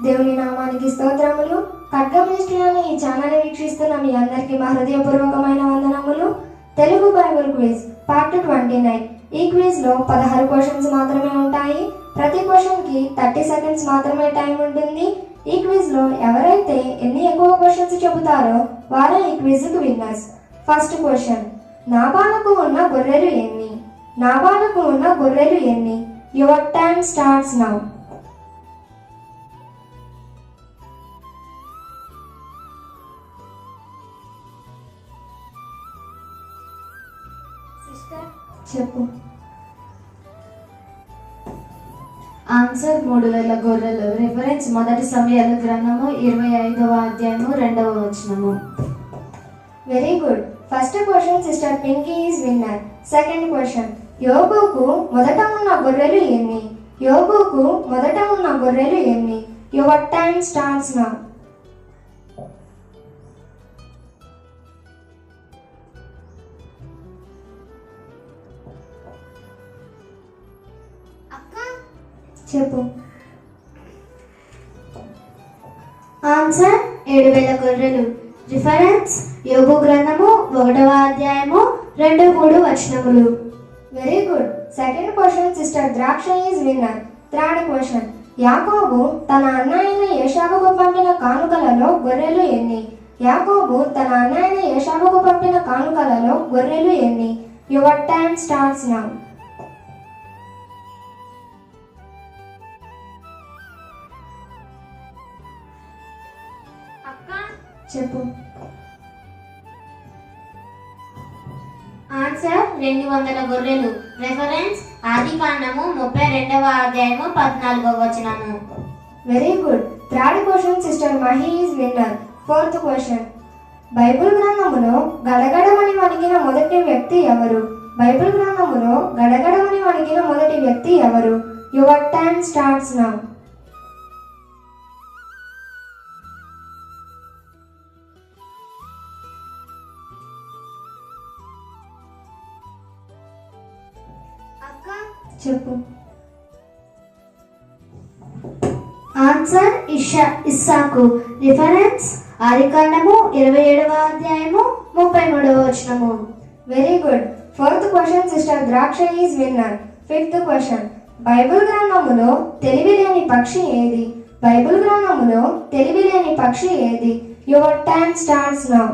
దేవుని నామానికి స్తోత్రములు. ఖడ్గ ఈ ఛానల్ వీక్షిస్తున్న మీ అందరికీ మా హృదయపూర్వకమైన వందనములు. Telugu Bible quiz part twenty nine. ఈ క్విజ్లో పదహారు క్వశ్చన్స్ మాత్రమే ఉంటాయి. ప్రతి క్వశ్చన్కి థర్టీ సెకండ్స్ మాత్రమే టైం ఉంటుంది. ఈ క్విజ్లో ఎవరైతే ఎన్ని ఎక్కువ క్వశ్చన్స్ చెబుతారో వారే ఈ క్విజ్కు విన్నర్స్. ఫస్ట్ క్వశ్చన్ నాబాలకు ఉన్న గొర్రెలు ఎన్ని? నాబాలకు ఉన్న గొర్రెలు ఎన్ని? యువర్ టైం స్టార్ట్స్ నౌ చెప్పు. ఆన్సర్ మూడు వేల గొర్రెలు. రిఫరెన్స్ మొదటి సమయాల గ్రంథము ఇరవై ఐదవ అధ్యాయము రెండవ వచనము. Very good first question sister Pinky is winner second question యోగుకు మొదట ఉన్న గొర్రెలు ఎన్ని? యోగుకు మొదట ఉన్న గొర్రెలు ఎన్ని? యువర్ టైం స్టార్ట్స్ నౌ గొర్రెలు రిఫరెన్స్ యోగు గ్రంథము ఒకటవ అధ్యాయము రెండు మూడు వచనములు. Very good second question sister Draksha is winner third question Yakobu తన అన్న అయిన ఏషావుకు పంపిన కానుకలలో గొర్రెలు ఎన్ని? యాకోబు తన అన్న అయిన ఏషావుకు పంపిన కానుకలలో గొర్రెలు ఎన్ని? యువర్ టైం స్టార్ట్స్ నౌ చెప్పు. ఆన్సర్ రెండు వందల గొర్రెలు. రెఫరెన్స్ ఆది కాండము ముప్పై రెండవ అధ్యాయము పద్నాలుగవ వచనము. Very good third question sister Mahi is winner fourth question Bible గ్రంథములో గడగడమని వణిగిన మొదటి వ్యక్తి ఎవరు? బైబిల్ గ్రంథములో గడగడమని వణిగిన మొదటి వ్యక్తి ఎవరు? యువర్ టైం స్టార్ట్స్ నౌ చెప్పు. ఆన్సర్ ఇషా ఇస్సాకు. రిఫరెన్స్ ఆదికాండము ఇరవై ఏడవ అధ్యాయము ముప్పై మూడవ వచనము. Very good fourth question sister Draksha is winner fifth question Bible గ్రంథములో తెలివి లేని పక్షి ఏది? బైబిల్ గ్రంథములో తెలివి లేని పక్షి ఏది? యువర్ టైం స్టార్ట్స్ నౌ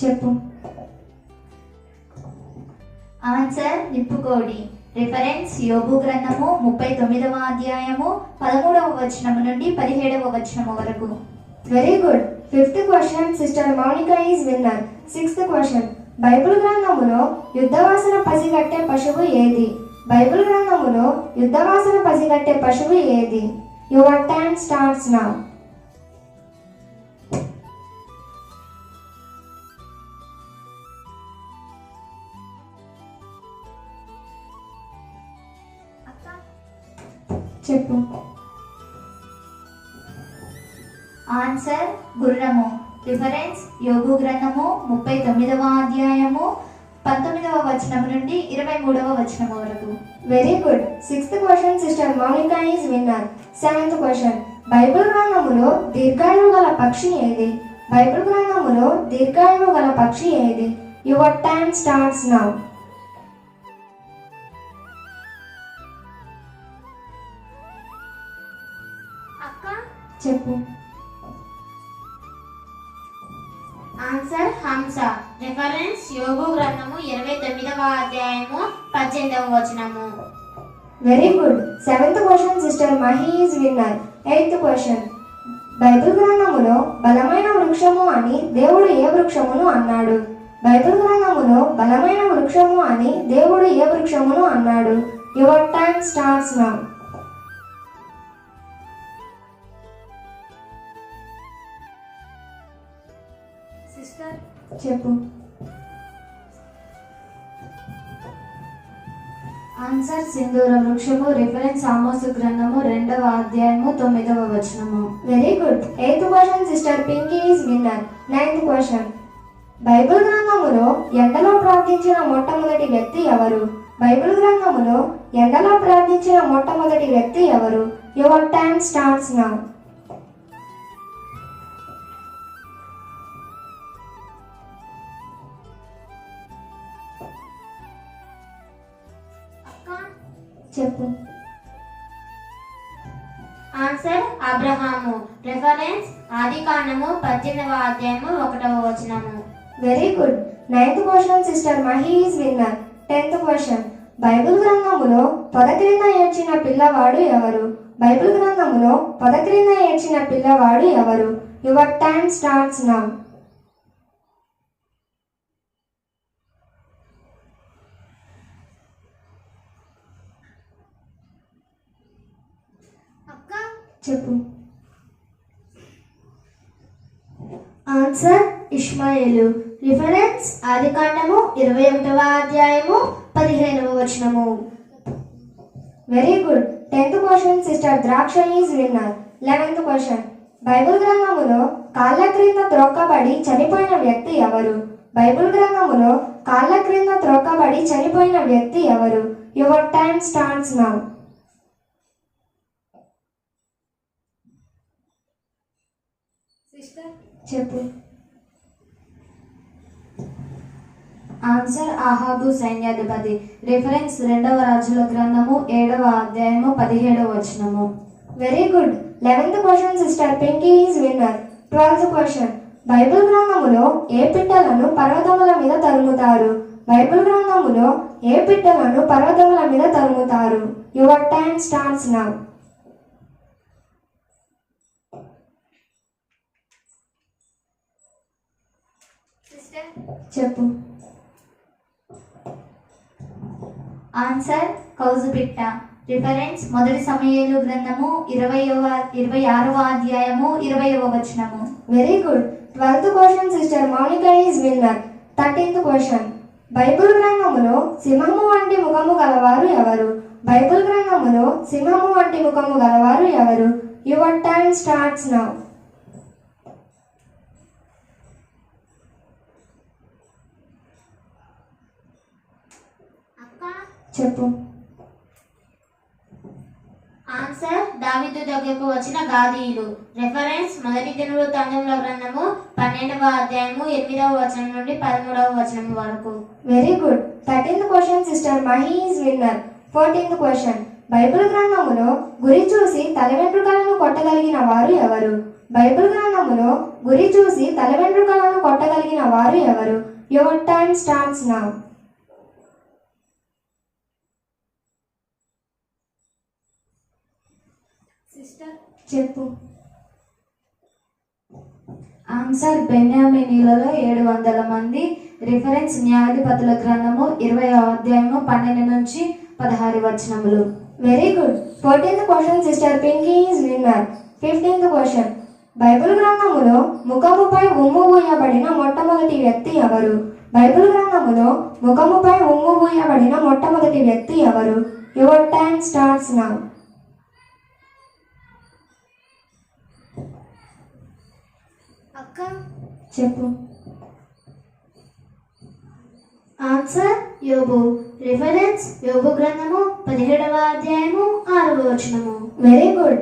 చెప్పు. ఆన్సర్ నిప్పుకోడి రిఫరెన్స్ యోగు గ్రంథము ముప్పై తొమ్మిదవ అధ్యాయము పదమూడవ వచనము నుండి పదిహేడవ వచనము వరకు. Very good fifth question sister Mounika is winner sixth question Bible గ్రంథములో యుద్ధవాసన పసిగట్టే పశువు ఏది? బైబిల్ గ్రంథములో యుద్ధవాసన పసిగట్టే పశువు ఏది? యువర్ టైం స్టార్ట్స్ నౌ చెప్పు. ఆన్సర్ గుర్రము రిఫరెన్స్ యోగు గ్రంథము ముప్పై తొమ్మిదవ అధ్యాయము పంతొమ్మిదవ వచనం నుండి ఇరవై మూడవ వచనం వరకు. Very good sixth question sister Mounika is winner seventh question Bible గ్రంథములో దీర్ఘాయువు గల పక్షి ఏది? బైబిల్ గ్రంథములో దీర్ఘాయువు గల పక్షి ఏది? యువర్ టైం స్టార్ట్స్ నౌ చెప్పు. ఆన్సర్ హంస. రిఫరెన్స్ యోగు గ్రంథము ఇరవై తొమ్మిదవ అధ్యాయము పద్దెనిమిదవ వచనము. Very good seventh question sister Mahi is winner eighth question Bible గ్రంథములో బలమైన వృక్షము అని దేవుడు ఏ వృక్షమును అన్నాడు? బైబిల్ గ్రంథములో బలమైన వృక్షము అని దేవుడు ఏ వృక్షమును అన్నాడు? యువర్ టైం స్టార్ట్స్ నౌ చెప్పు. ఆన్సర్ సింధూర వృక్షము రిఫరెన్స్ ఆమోసు గ్రంథము రెండవ అధ్యాయము తొమ్మిదవ వచనము. Very good eighth question sister Pinky is winner ninth question Bible గ్రంథములో ఎండలో ప్రార్థించిన మొట్టమొదటి వ్యక్తి ఎవరు? బైబిల్ గ్రంథములో ఎండలో ప్రార్థించిన మొట్టమొదటి వ్యక్తి ఎవరు? యువర్ టైమ్ స్టార్ట్స్ నౌ చెప్పు. ఆన్సర్ అబ్రహాము రెఫరెన్స్ ఆది కాండము పద్దెనిమిదవ అధ్యాయము ఒకటవ వచనము. Very good ninth question sister Mahi is winner tenth question Bible గ్రంథములో పొద క్రింద ఏడ్చిన పిల్లవాడు ఎవరు? బైబిల్ గ్రంథములో పొద క్రింద ఏడ్చిన పిల్లవాడు ఎవరు? యువర్ టైమ్ స్టార్ట్స్ నౌ అక్క చెప్పు. ఆన్సర్ ఇష్మాయేలు. రిఫరెన్స్ ఆది కాండము ఇరవై ఒకటవ అధ్యాయము పదిహేనవ వచనము. Very good tenth question sister Draksha is winner eleventh question Bible గ్రంథములో కాళ్ళ క్రింద త్రొక్కబడి చనిపోయిన వ్యక్తి ఎవరు? బైబిల్ గ్రంథములో కాళ్ళ క్రింద త్రొక్కబడి చనిపోయిన వ్యక్తి ఎవరు? యువర్ టైమ్ స్టార్ట్స్ నౌ చెప్పు. ఆన్సర్ ఆహాబు సైన్యాధిపతి. రిఫరెన్స్ రెండవ రాజుల గ్రంథము ఏడవ అధ్యాయము పదిహేడవ వచనము. Very good eleventh question sister Pinky is winner twelfth question Bible గ్రంథములో ఏ పిట్టలను పర్వతముల మీద తరుముతారు? బైబిల్ గ్రంథములో ఏ పిట్టలను పర్వతముల మీద తరుముతారు? యువర్ టైమ్ స్టార్ట్స్ నౌ చెప్పు. ఆన్సర్ కౌజుపిట్ట రిఫరెన్స్ మొదటి సమయంలో గ్రంథము ఇరవైవ ఇరవై ఆరవ అధ్యాయము ఇరవైవ వచనము. Very good twelfth question sister Mounika is winner thirteenth question Bible గ్రంథములో సింహము వంటి ముఖము గలవారు ఎవరు? బైబిల్ గ్రంథములో సింహము వంటి ముఖము గలవారు ఎవరు? యువర్ టైం స్టార్ట్స్ నౌ అక్క చెప్పు. ఆన్సర్ దావిదు దగ్గరకు వచ్చిన గాదీయులు. రెఫరెన్స్ మొదటి దినవృత్తాంతంలో గ్రంథము పన్నెండవ అధ్యాయము ఎనిమిదవ వచనం నుండి పదమూడవ వచనం వరకు. Very good thirteenth question sister Mahi is winner fourteenth question Bible గ్రంథములో గురి చూసి తల వెంట్రుకలను కొట్టగలిగిన వారు ఎవరు? బైబిల్ గ్రంథములో గురి చూసి తల వెంట్రుకలను కొట్టగలిగిన వారు ఎవరు? యువర్ టైమ్ స్టార్ట్స్ నౌ చెప్పు. ఆన్సర్ బెన్యామినీలలో ఏడు వందల మంది. రిఫరెన్స్ న్యాయాధిపతుల గ్రంథము ఇరవై అధ్యాయము పన్నెండు నుంచి పదహారు వచనములు. Very good fourteenth question sister Pinky is winner fifteenth question Bible గ్రంథములో ముఖముపై ఉమ్ము పూయబడిన మొట్టమొదటి వ్యక్తి ఎవరు? బైబిల్ గ్రంథములో ముఖముపై ఉమ్ము పూయబడిన మొట్టమొదటి వ్యక్తి ఎవరు? యువర్ టైమ్ స్టార్ట్స్ నౌ అక్క చెప్పు. ఆన్సర్ యోబు రిఫరెన్స్ యోబు గ్రంథము పదిహేడవ అధ్యాయము ఆరవ వచనము. Very good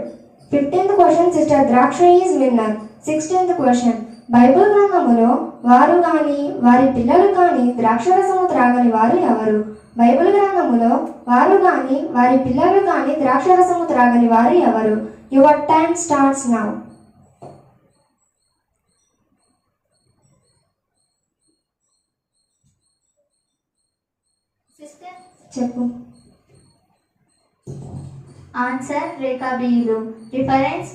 fifteenth question sister Draksha is winner sixteenth question Bible గ్రంథములో వారు కానీ వారి పిల్లలు కానీ ద్రాక్షరసము త్రాగని వారు ఎవరు? బైబిల్ గ్రంథములో వారు కానీ వారి పిల్లలు కానీ ద్రాక్షరసము త్రాగని వారు ఎవరు? Your time starts now sister చెప్పు. ఆన్సర్ రేఖాబీయులు రిఫరెన్స్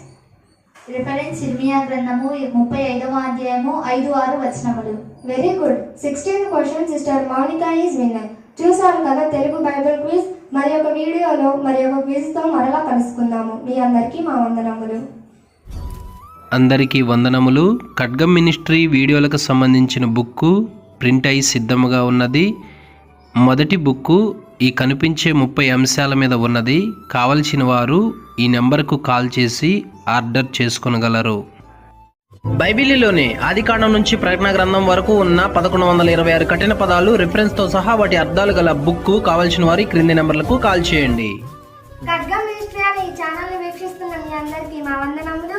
రిఫరెన్స్ ఇర్మియా గ్రంథము ముప్పై ఐదవ అధ్యాయము ఐదు ఆరు వచనములు. Very good sixteenth question sister Mounika is winner చూసారు కదా తెలుగు బైబిల్ క్విజ్ మరి ఒక వీడియోలో మరి ఒక క్విజ్తో మరలా కలుసుకుందాము. మీ అందరికీ మా వందనములు. అందరికీ వందనములు. ఖడ్గం మినిస్ట్రీ వీడియోలకు సంబంధించిన బుక్కు ప్రింట్ అయి సిద్ధముగా ఉన్నది. మొదటి బుక్కు ఈ కనిపించే ముప్పై అంశాల మీద ఉన్నది కావలసిన వారు ఈ నెంబర్కు కాల్ చేసి ఆర్డర్ చేసుకొనగలరు. బైబిలీలోని ఆదికాండం నుంచి ప్రకటన గ్రంథం వరకు ఉన్న పదకొండు వందల ఇరవై ఆరు కఠిన పదాలు రిఫరెన్స్తో సహా వాటి అర్థాలు గల బుక్ కావలసిన వారి క్రింది నెంబర్లకు కాల్ చేయండి. ఖడ్గం మినిస్ట్రీ అనే ఈ వీక్షిస్తున్న మీ అందరికీ మా వందనములు.